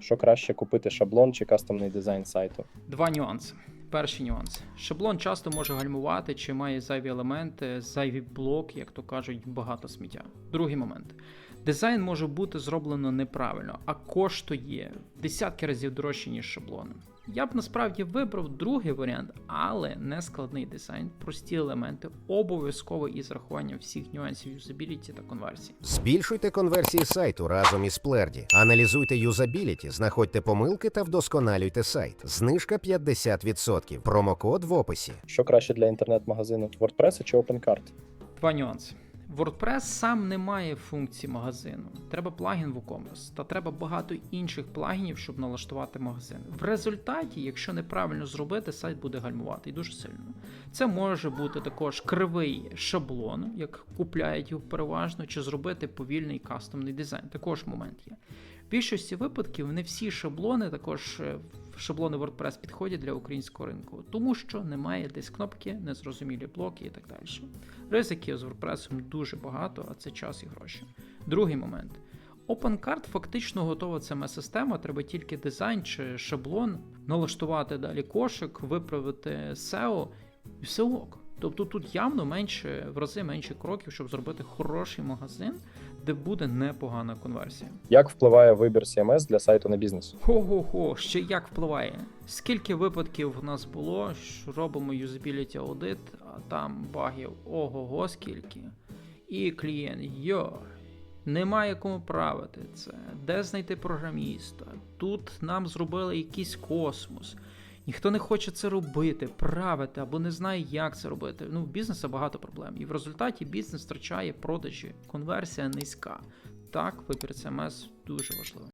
Що краще купити шаблон чи кастомний дизайн сайту? Два нюанси. Перший нюанс. Шаблон часто може гальмувати чи має зайві елементи, зайві блоки, як то кажуть, багато сміття. Другий момент. Дизайн може бути зроблено неправильно, а коштує в десятки разів дорожче, ніж шаблон. Я б насправді вибрав другий варіант, але не складний дизайн, прості елементи, обов'язково із рахуванням всіх нюансів юзабіліті та конверсії. Збільшуйте конверсії сайту разом із Плерді. Аналізуйте юзабіліті, знаходьте помилки та вдосконалюйте сайт. Знижка 50%. Промокод в описі. Що краще для інтернет-магазину WordPress чи OpenCart? Два нюанси. WordPress сам не має функції магазину. Треба плагін WooCommerce, та треба багато інших плагінів, щоб налаштувати магазин. В результаті, якщо неправильно зробити, сайт буде гальмувати і дуже сильно. Це може бути також кривий шаблон, як купляють його переважно, чи зробити повільний кастомний дизайн. Також момент є. В більшості випадків не всі шаблони, також е, шаблони WordPress підходять для українського ринку, тому що немає десь кнопки, незрозумілі блоки і так далі. Ризиків з WordPress дуже багато, а це час і гроші. Другий момент. OpenCart фактично готова CMS-система, треба тільки дизайн чи шаблон, налаштувати далі кошик, виправити SEO і все ок. Тобто тут явно менше, в рази менше кроків, щоб зробити хороший магазин, де буде непогана конверсія. Як впливає вибір CMS для сайту на бізнес? Хо-хо-хо, ще як впливає? Скільки випадків в нас було, що робимо юзабіліті аудит, а там багів ого-го скільки. І клієнт, йо, немає кому правити це. Де знайти програміста? Тут нам зробили якийсь космос. Ніхто не хоче це робити, правити або не знає, як це робити. Ну, в бізнесу багато проблем. І в результаті бізнес втрачає продажі, конверсія низька. Так, вибір CMS дуже важливий.